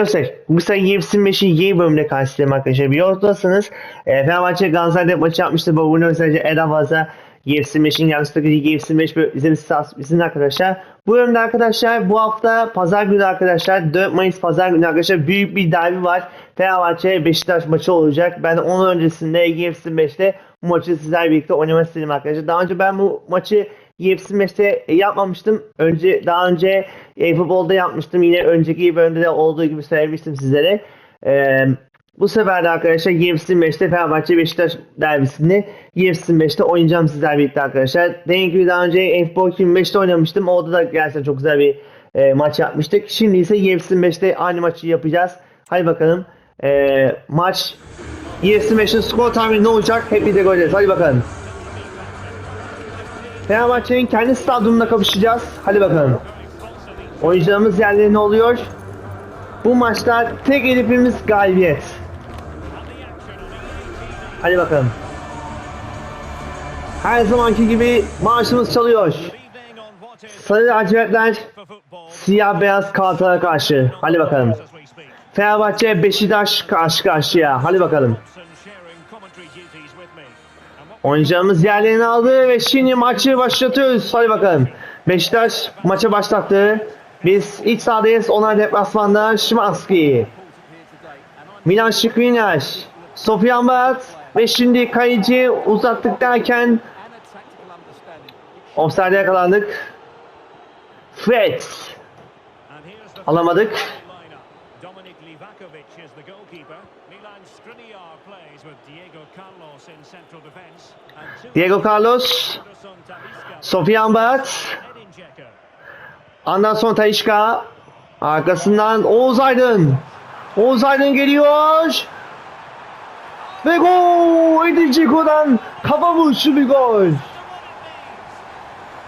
Arkadaşlar bu sene UFC 5'in yeni bölümünde karşılayayım arkadaşlar. Biliyorsanız e, Fenerbahçe Galatasaray maçı yapmıştı. Bu bunu özellikle en fazla UFC 5'in yanlışlıkla UFC 5 izlemişsiniz arkadaşlar. Bu bölümde arkadaşlar bu hafta pazar günü arkadaşlar 4 Mayıs pazar günü arkadaşlar büyük bir derbi var. Fenerbahçe Beşiktaş maçı olacak. Ben onun öncesinde UFC 5'te bu maçı sizlerle birlikte oynamak istedim arkadaşlar. Daha önce ben bu maçı UFC Match'te yapmamıştım. Önce daha önce e, futbolda yapmıştım. Yine önceki bölümde de olduğu gibi söylemiştim sizlere. Ee, bu sefer de arkadaşlar UFC Match'te Fenerbahçe Beşiktaş derbisini UFC Match'te oynayacağım sizlerle birlikte arkadaşlar. Dediğim gibi daha önce F-Ball 25'te oynamıştım. Orada da gerçekten çok güzel bir e, maç yapmıştık. Şimdi ise UFC Match'te aynı maçı yapacağız. Hadi bakalım. E, maç UFC Match'in skor tahmini ne olacak? Hep birlikte göreceğiz. Hadi bakalım. Fenerbahçe'nin kendi stadyumunda kapışacağız. Hadi bakalım. Oyuncularımız yerlerine oluyor. Bu maçta tek hedefimiz galibiyet. Hadi bakalım. Her zamanki gibi marşımız çalıyor. Sarı lacivertler siyah beyaz kartlara karşı. Hadi bakalım. Fenerbahçe Beşiktaş karşı karşıya. Hadi bakalım. Oyuncularımız yerlerini aldı ve şimdi maçı başlatıyoruz. Hadi bakalım. Beşiktaş maçı başlattı. Biz iç sahadayız. Onlar deplasmanda Şimanski. Milan Şikrinyar. Sofyan Barat. Ve şimdi kayıcı uzattık derken offside'e yakalandık. Fred. Alamadık. Dominik Livakovic is the goalkeeper. Milan Skriniar plays with Diego Carlos in central two Diego Carlos. Edin Dzeko. Anderson Talişka. Arkasından Oğuz Aydın. Oğuz Aydın geliyor. Ve gol! Edin Dzeko'dan kafa vuruşu bir gol.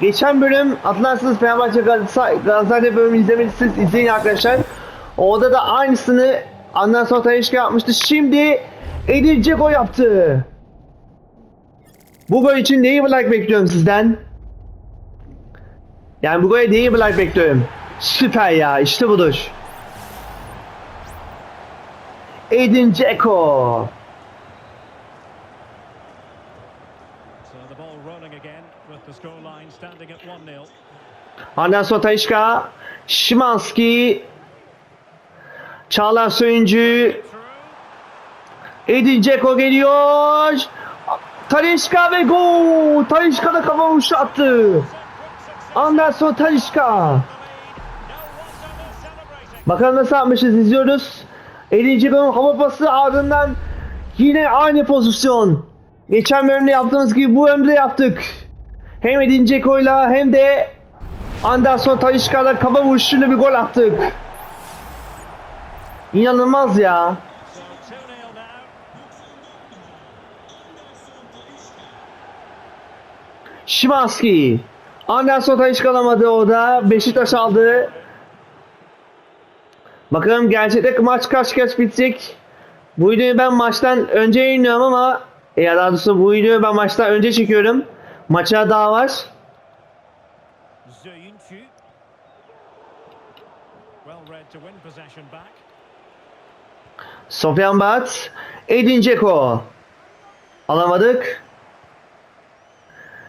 Geçen bölüm Atlarsınız Fenerbahçe Galatasaray, Galatasaray bölümü izlemediyseniz izleyin arkadaşlar. Orada da aynısını Anderson Talişka yapmıştı. Şimdi Edin Dzeko yaptı. Bu gol için neyi like bekliyorum sizden? Yani bu gole neyi like bekliyorum? Süper ya işte budur. Edin Dzeko. So the ball rolling again with the scoreline standing at 1-0. Anderson Talişka. Şimanski. Çağlar Söyüncü. Edin Dzeko geliyor. Talişka ve gol. Talişka da kafa vuruşu attı. Anderson Talişka. Bakalım nasıl yapmışız izliyoruz. Edin Dzeko'nun hava pası ardından yine aynı pozisyon. Geçen bölümde yaptığımız gibi bu bölümde yaptık. Hem Edin Dzeko'yla hem de Anderson Talişka'la kafa vuruşuyla bir gol attık. İnanılmaz ya. So 2-0 now. Şimanski. Anderson Talişka alamadı o da. Beşiktaş aldı. Bakalım gerçekten maç kaç kaç bitecek. Bu videoyu ben maçtan önce yayınlıyorum ama ya daha doğrusu bu videoyu ben maçtan önce çekiyorum. Maça daha var. Well read to win possession back. Sofyan Bat. Edin Dzeko. Alamadık.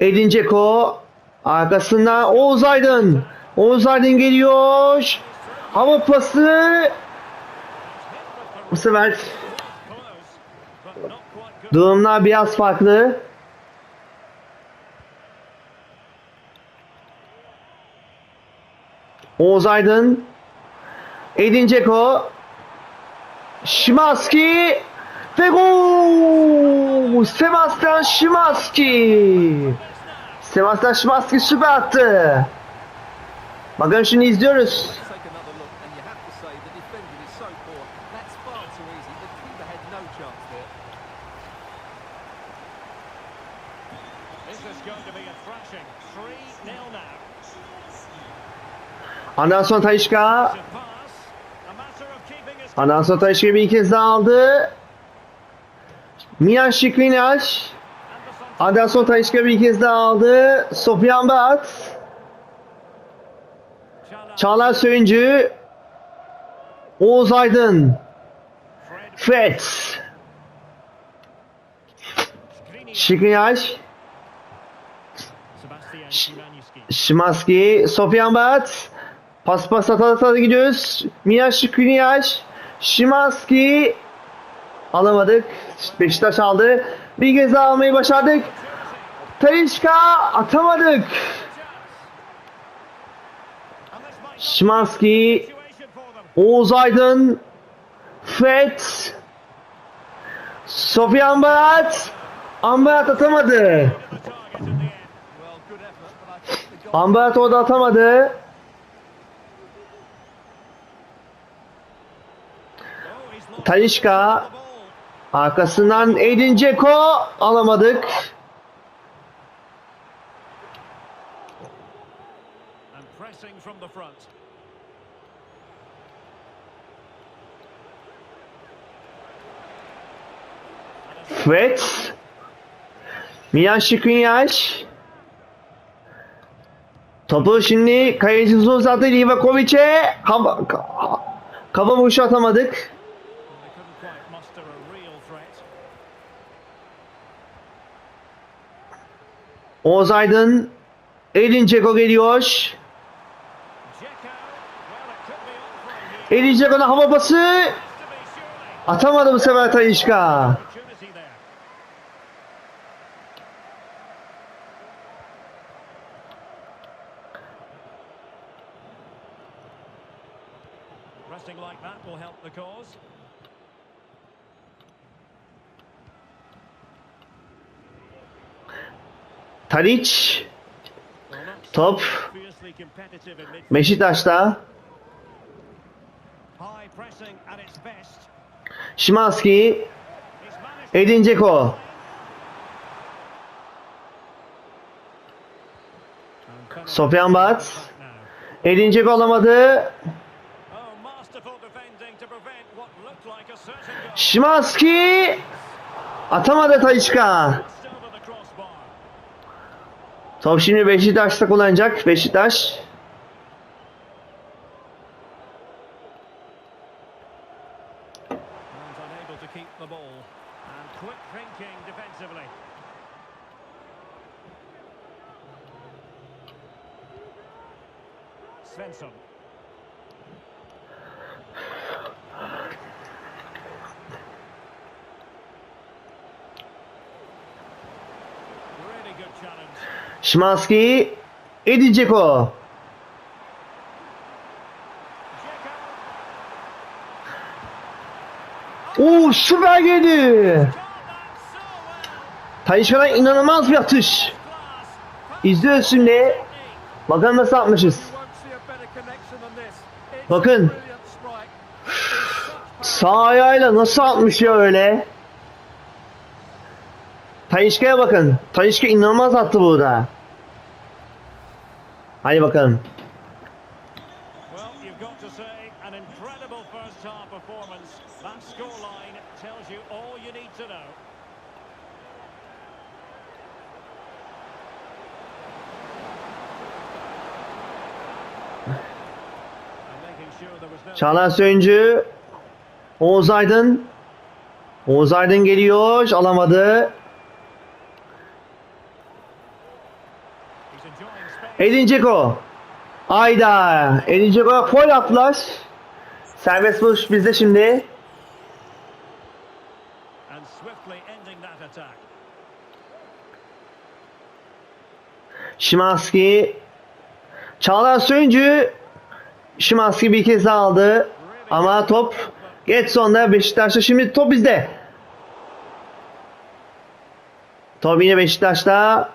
Edin Dzeko. Arkasından Oğuz Aydın. Oğuz Aydın geliyor. Hava pası. Bu sefer durumlar biraz farklı. Oğuz Aydın. Edin Dzeko. Şimanski. Ve gol! Sebastian Şimanski. Sebastian Şimanski süper attı. Bakın şimdi izliyoruz. take another look, and you have to say the defending is so poor. That's far too easy. The keeper had no chance there. This is going to be a thrashing. 3-0 now. Anderson Talişka. His Anderson Talişka bir kez daha aldı. Milan Şikrinyar. Anderson Talişka bir kez daha aldı. Sofyan Bat. Çağlar. Söyüncü. Oğuz Aydın. Fred Szymanski. Şimanski. Sofyan Bat. Pas pas ata ata gidiyoruz. Mia Şikriyaş. Şimanski. Alamadık. Beşiktaş aldı. Bir kez daha almayı başardık. Talişka atamadık. Şimanski. Oğuz Aydın. Fred. Sofyan Bat. Ambat atamadı. The target at the end. Well, good effort, but I think the goal... Ambat orada atamadı. Oh, he's lost Talişka. Arkasından Edin Dzeko alamadık. Fred. Milan Şikrinyaj. Topu şimdi kaleci uzattı Livakovic'e. Kafa, kafa vuruşu atamadık. Oğuz Aydın. Edin Dzeko geliyor. Edin Dzeko'nun hava surely. Atamadı bu sefer there. Resting like that will help the cause. Not Top. Beşiktaş'ta. Şimanski. Edin Dzeko. Sofyan Bat. Edin Dzeko alamadı. Oh, masterful defending to prevent what looked like a certain goal. Şimanski. Atamadı Talişka. Just over the crossbar. Top şimdi Beşiktaş'ta kullanacak. Beşiktaş. Really good challenge. Şimanski. Edin Dzeko. Oo süper geldi. Talişka'dan inanılmaz bir atış. İzliyoruz şimdi. Bakalım nasıl atmışız. Bakın. Sağ ayağıyla nasıl atmış ya öyle. Talişka'ya bakın. Talişka inanılmaz attı burada. Hadi bakalım. Çağlar Söyüncü. Oğuz Aydın. Oğuz Aydın geliyor. Alamadı. Edin Dzeko. Ayda. Edin Dzeko foul attılar. Serbest vuruş bizde şimdi. Şimanski. Çağlar Söyüncü. Şimanski bir kez aldı. Ama top Getson'da Beşiktaş'ta. Şimdi top bizde. Top yine Beşiktaş'ta.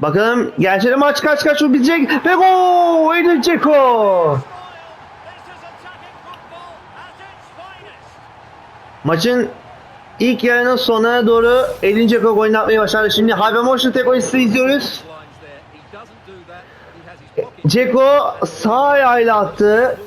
Bakalım gerçekten maç kaç kaç bitecek. Ve gol! Edin Dzeko. Maçın ilk yarının sonuna doğru Edin Dzeko golünü atmayı başardı. Şimdi Hyper Motion izliyoruz. has his pocket. Dzeko sağ ayağıyla attı.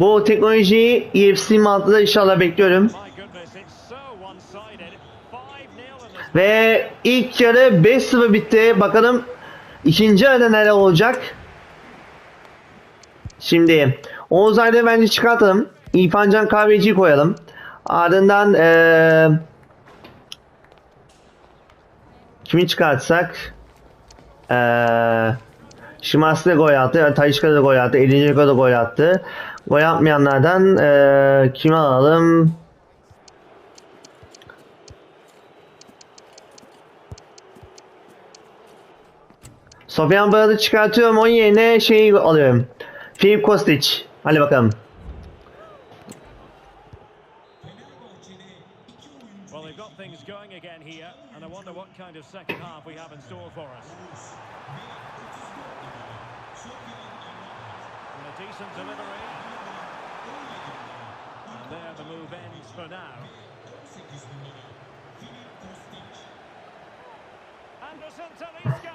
Bu teknolojiyi UFC mantığında inşallah bekliyorum. My goodness, it's so one-sided. 5-0 in this Ve ilk yarı 5-0 bitti. Bakalım ikinci yarıda neler olacak. Şimdi Oğuz Aydın'ı bence çıkartalım. İrfan Can Kahveci'yi koyalım. Ardından eee kimi çıkartsak eee Şimanski de gol attı. Talişka da gol attı. Edin Dzeko da gol attı. Gol atmayanlardan eee kimi alalım? Sofyan Barad'ı çıkartıyorum. Onun yerine şeyi alıyorum. Filip Kostic. Hadi bakalım. There the move ends for now. Anderson Talisca.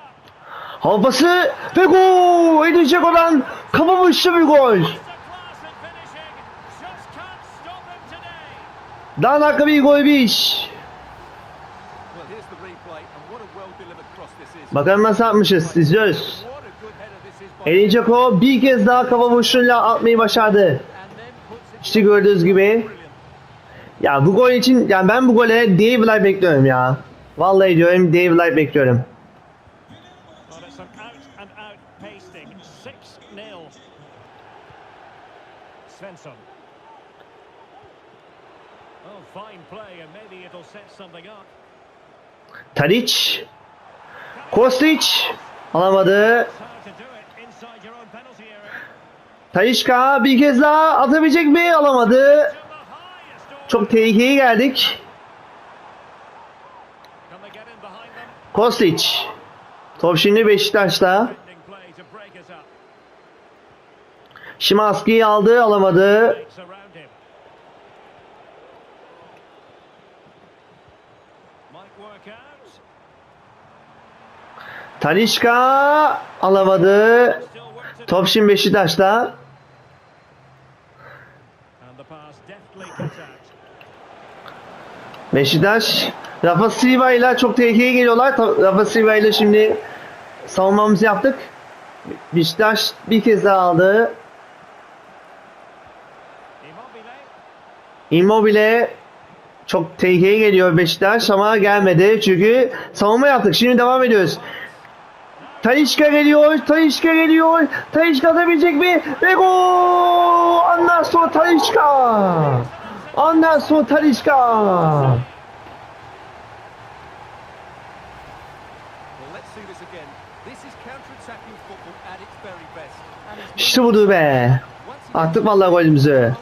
Havası ve gol! Edin Dzeko'dan kafa vuruşu bir gol. Daha dakika bir gol bir iş. Bakalım nasıl atmışız. İzliyoruz. Edin Dzeko bir kez daha kafa vuruşuyla atmayı başardı. İşte gördüğünüz gibi. Ya bu gol için yani ben bu gole Dave Light bekliyorum ya. Vallahi diyorum Dave Light bekliyorum. Well, it's an out and out pasting. 6-0. Svensson. Tadic. Kostic. Alamadı. Talişka bir kez daha atabilecek mi? Alamadı. Çok tehlikeye geldik. Kostic. Top şimdi Beşiktaş'ta. Şimanski'yi aldı alamadı. Talişka alamadı. Top şimdi Beşiktaş'ta. Beşiktaş Rafa Silva ile çok tehlikeye geliyorlar. Rafa Silva ile şimdi savunmamızı yaptık. Beşiktaş bir kez daha aldı. Immobile. Çok tehlikeye geliyor Beşiktaş ama gelmedi çünkü savunma yaptık. Şimdi devam ediyoruz. Talişka geliyor, Talişka geliyor. Talişka atabilecek mi? Ve gol! Talişka! Anderson Talişka! Well, let's see this again. This is counter-attacking football at its very best. And he's İşte budur be. Attık vallahi golümüzü.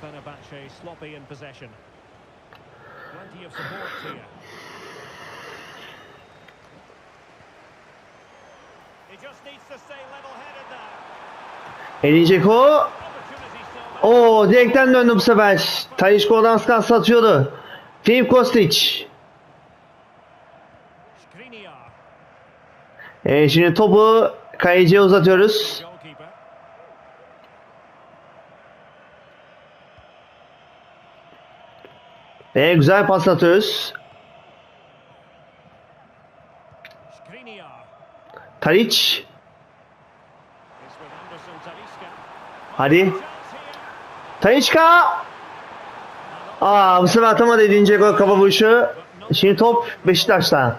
Fenerbahce sloppy in possession. Plenty of support here. There. Oo direkten döndü bu sefer. Talişka oradan sıkan satıyordu. Filip Kostic. Ee, şimdi topu kaleciye uzatıyoruz. Ve güzel pas atıyoruz. Skriniar. Talisca. Hadi. Talişka. Aa bu sefer atamadı Edin Dzeko kafa vuruşu. Şimdi top Beşiktaş'ta.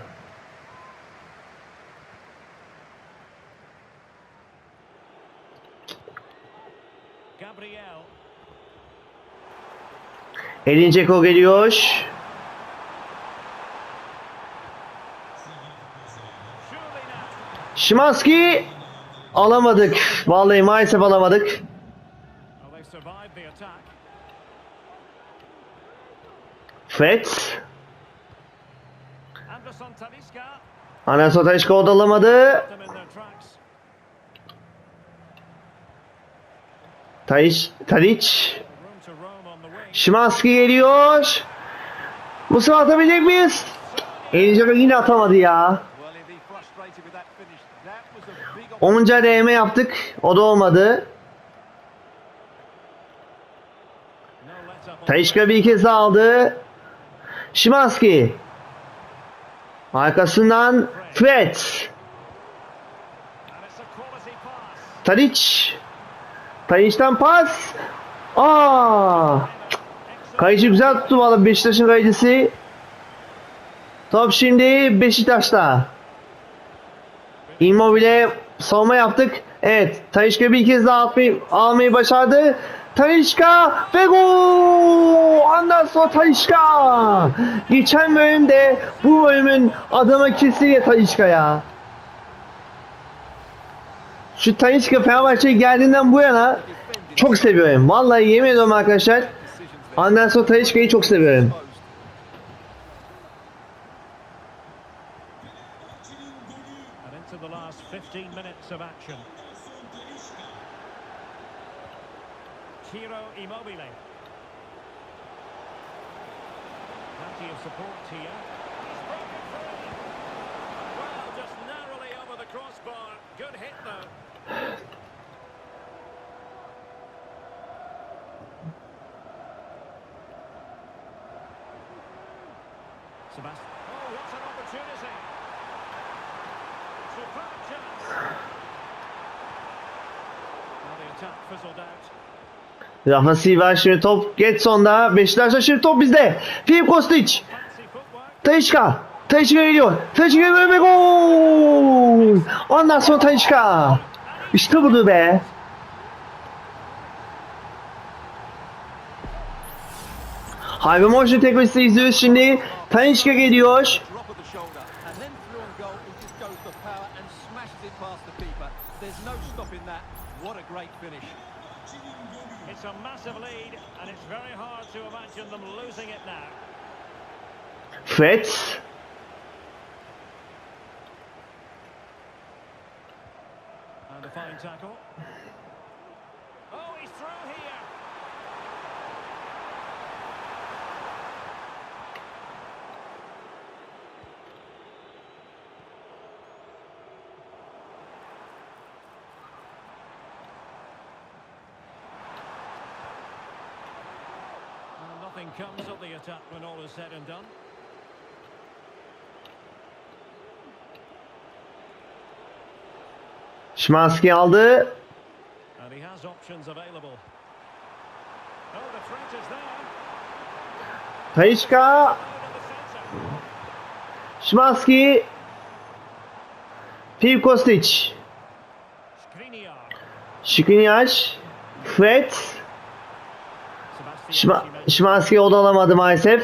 Edin Dzeko geliyor. Surely now. Şimanski. Alamadık. Vallahi maalesef alamadık. Well, they've survived the attack. Fred. Anderson Talisca. Anderson Talişka o da alamadı. Them in their tracks. Tadic. Tadic. Room to roam on the wing. Şimanski geliyor. Bu sefer atabilecek miyiz? Dzeko yine atamadı ya. Well, he'll be frustrated with that finish. That was a big Onca DM yaptık. O da olmadı. Taişka bir kez aldı. Şimanski. Arkasından Fred. Tadic. Tadic'ten pas. Aa! Kayıcı güzel tuttu valla Beşiktaş'ın kayıcısı. Top şimdi Beşiktaş'ta. Immobile savunma yaptık. Evet. Talişka bir kez daha atmayı, almayı başardı. Talişka ve gol! Ondan sonra Talişka. Geçen bölümde bu bölümün adamı kesinlikle Talişka ya. Şu Talişka Fenerbahçe'ye geldiğinden bu yana çok seviyorum. Vallahi yemin ediyorum arkadaşlar. Sonra Talişka'yı çok seviyorum. Minutes of action. Ciro Immobile. Plenty of support here. He's broken free. Well, just narrowly over the crossbar. Good hit though. Sebastian. Oh, what an opportunity. Silva şimdi top Getson'da. Beşiktaş'ta şimdi top bizde. Filip Kostic. Talişka. Talişka geliyor. Talişka geliyor ve gol. Ondan sonra Talişka. İşte budur be. Hayvan Motion teknolojisi izliyoruz şimdi. Talişka geliyor. He just goes for power and smashes it past the keeper. There's no stopping that. What a great finish. It's a massive lead, and it's very hard to imagine them losing it now. Fred. And a fine tackle. Oh, he's through here. Comes of the attack when all is said and done. Şimanski aldı. Centre. Şimanski. Filip Kostic. Skriniar. Şikrinyaş. Fred. Osimhen. Şimanski da alamadı maalesef.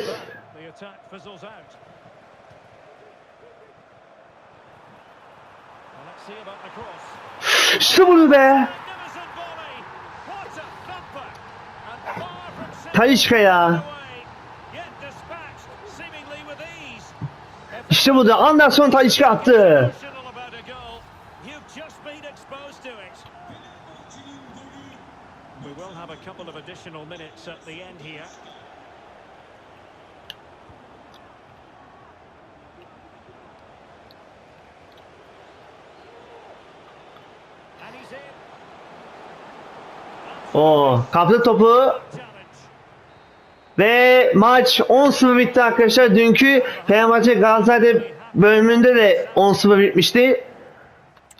İşte bunu be. Talişka ya. İşte bu da Anderson Talişka attı. Couple of additional minutes at the end here. O kaptı topu ve maç 10-0 bitti arkadaşlar. Dünkü Fenerbahçe Galatasaray bölümünde de 10-0 bitmişti.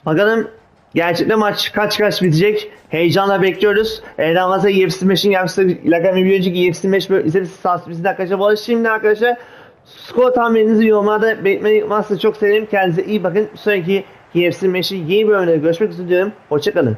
Bakalım gerçekten maç kaç kaç bitecek. Heyecanla bekliyoruz. Elden fazla UFC 5'in yapmıştı. Lagami bir önceki UFC 5 böyle izlediğiniz bizim arkadaşlar. Bu şimdi arkadaşlar skor tahmininizi yorumlarda belirtmeyi unutmazsanız çok sevinirim. Kendinize iyi bakın. Sonraki UFC 5'in yeni bölümde görüşmek üzere diyorum. Hoşçakalın.